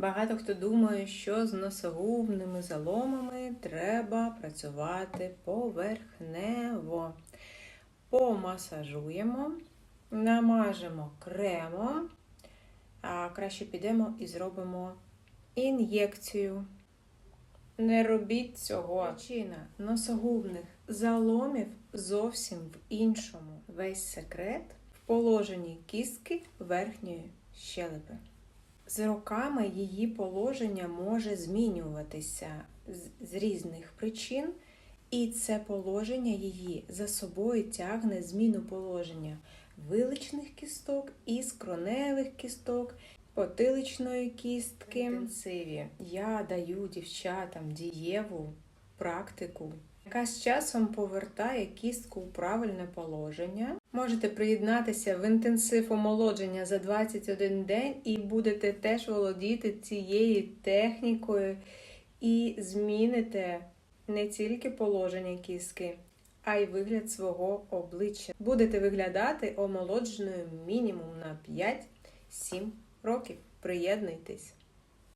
Багато хто думає, що з носогубними заломами треба працювати поверхнево. Помасажуємо, намажемо кремом, а краще підемо і зробимо ін'єкцію. Не робіть цього. Причина носогубних заломів зовсім в іншому. Весь секрет в положенні кістки верхньої щелепи. З роками її положення може змінюватися з- різних причин, і це положення її за собою тягне зміну положення виличних кісток і скроневих кісток, потиличної кістки. Я даю дівчатам дієву практику, яка з часом повертає кістку у правильне положення. Можете приєднатися в інтенсив омолодження за 21 день і будете теж володіти цією технікою і зміните не тільки положення кістки, а й вигляд свого обличчя. Будете виглядати омолодженою мінімум на 5-7 років. Приєднуйтесь!